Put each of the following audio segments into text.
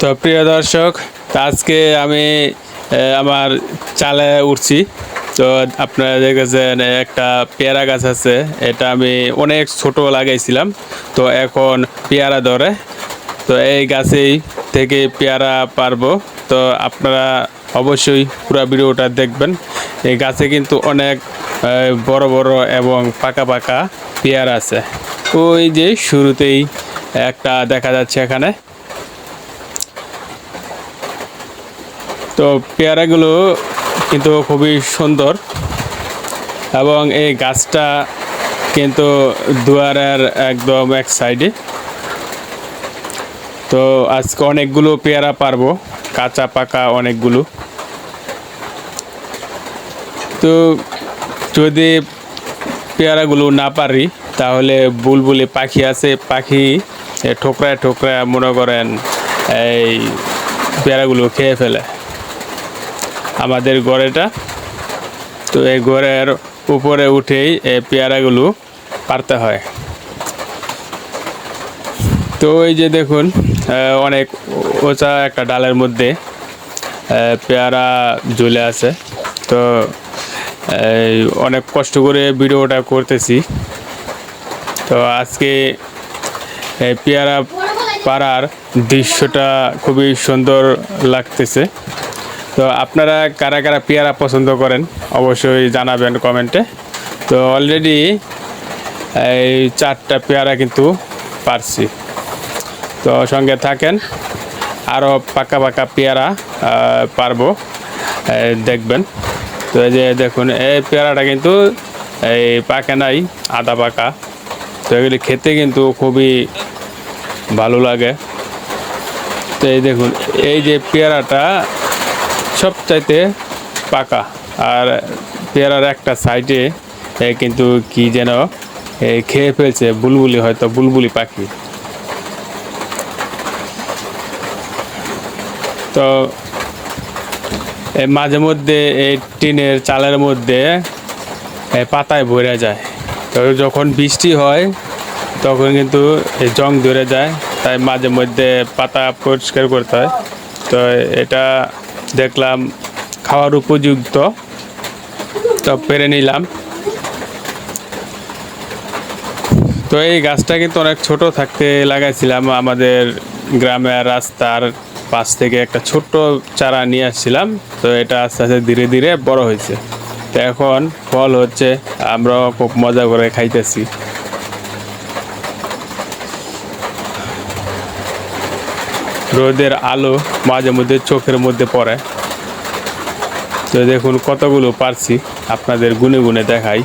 তো প্রিয় দর্শক, আজকে আমি আমার চালে উঠছি। তো আপনারা দেখেছেন একটা পেয়ারা গাছ আছে। এটা আমি অনেক ছোট লাগাইছিলাম। তো এখন পেয়ারা ধরে। তো এই গাছেই থেকে পেয়ারা পারব। তো আপনারা অবশ্যই পুরো ভিডিওটা দেখবেন। এই গাছে কিন্তু অনেক বড় বড় এবং পাকা পাকা পেয়ারা আছে। ওই যে শুরুতেই একটা দেখা যাচ্ছে এখানে। তো পেয়ারাগুলো কিন্তু খুবই সুন্দর এবং এই গাছটা কিন্তু দুয়ারের একদম এক সাইডে। তো আজকে অনেকগুলো পেয়ারা পারব, কাঁচা, পাকা অনেকগুলো। তো যদি পেয়ারাগুলো না পারি, তাহলে বুলবুলি পাখি আছে, পাখি ঠোকরায় ঠোকরায় মনে করেন এই পেয়ারাগুলো খেয়ে ফেলে। আমাদের গড়েটা। তো এই ঘরের উপরে উঠেই এই পেয়ারাগুলো পারতে হয়। তো এই যে দেখুন অনেক ওচা একটা ডালের মধ্যে পেয়ারা ঝুলে আছে। তো অনেক কষ্ট করে ভিডিওটা করতেছি। তো আজকে পেয়ারা পাড়ার দৃশ্যটা খুবই সুন্দর লাগতেছে। তো আপনারা কারা কারা পেয়ারা পছন্দ করেন, অবশ্যই জানাবেন কমেন্টে। তো অলরেডি এই চারটা পেয়ারা কিন্তু পারছি। তো সঙ্গে থাকেন আরও পাকা পাকা পেয়ারা পারব দেখবেন। তো এই যে দেখুন, এই পেয়ারাটা কিন্তু এই পাকে নাই, আদা পাকা। তো এগুলি খেতে কিন্তু খুবই ভালো লাগে। তো এই দেখুন, এই যে পেয়ারাটা সবচাইতে পাকা। আর পেয়ারার একটা সাইডে কিন্তু কি যেন খেয়ে ফেলছে বুলবুলি, হয়তো বুলবুলি পাখি। তো মাঝে মধ্যে এই টিনের চালের মধ্যে পাতায় ভরে যায়। তো যখন বৃষ্টি হয়, তখন কিন্তু জং ধরে যায়। তাই মাঝে মধ্যে পাতা পরিষ্কার করতে হয়। তো এটা দেখলাম, খাওয়ার উপযুক্ত। তো পেরে নিলাম। তো এই গাছটা কিন্তু অনেক ছোট থাকতে লাগাইছিলাম। আমাদের গ্রামের রাস্তার পাশ থেকে একটা ছোট্ট চারা নিয়ে আসছিলাম। তো এটা আস্তে আস্তে ধীরে ধীরে বড় হয়েছে। তো এখন ফল হচ্ছে, আমরাও খুব মজা করে খাইতেছি। রোদের আলো মাঝে মধ্যে চোখের মধ্যে পড়ে। তো দেখুন কতগুলো পারছি আপনাদের গুনে গুনে দেখাই।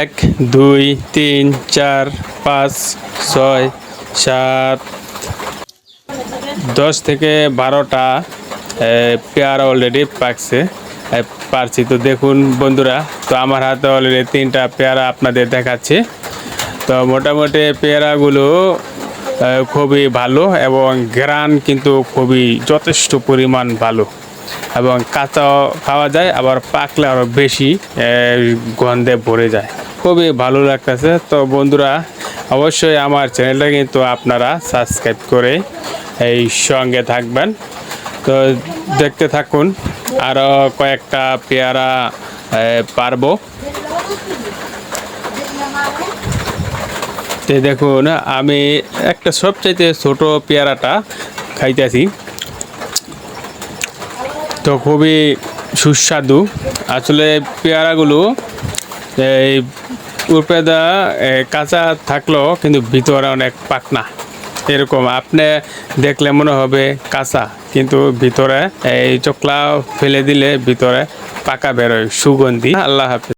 এক, দুই, তিন, চার, পাঁচ, ছয়, সাত, দশ থেকে বারোটা পেয়ারা অলরেডি পাকছে। পারছি। তো দেখুন বন্ধুরা, তো আমার হাতে অলরেডি তিনটা পেয়ারা আপনাদের দেখাচ্ছি। তো মোটামুটি পেয়ারাগুলো খুবই ভালো এবং গ্রান কিন্তু খুবই যথেষ্ট পরিমাণ ভালো। এবং কাঁচাও খাওয়া যায়, আবার পাকলে আরও বেশি গন্ধে ভরে যায়। খুবই ভালো লাগতেছে। তো বন্ধুরা, অবশ্যই আমার চ্যানেলটা কিন্তু আপনারা সাবস্ক্রাইব করে এই সঙ্গে থাকবেন। তো দেখতে থাকুন আরও কয়েকটা পেয়ারা পারব। তো দেখুন আমি একটা সবচাইতে ছোট পেয়ারাটা খাইতেছি। তো খুবই সুস্বাদু। আসলে পেয়ারাগুলো, এই উপেদা কাঁচা থাকলেও কিন্তু ভিতরে অনেক পাকনা। এরকম, আপনি দেখলে মনে হবে কাঁচা, কিন্তু ভিতরে এই চকলা ফেলে দিলে ভিতরে পাকা বেরোয়, সুগন্ধি। আল্লাহ হাফিজ।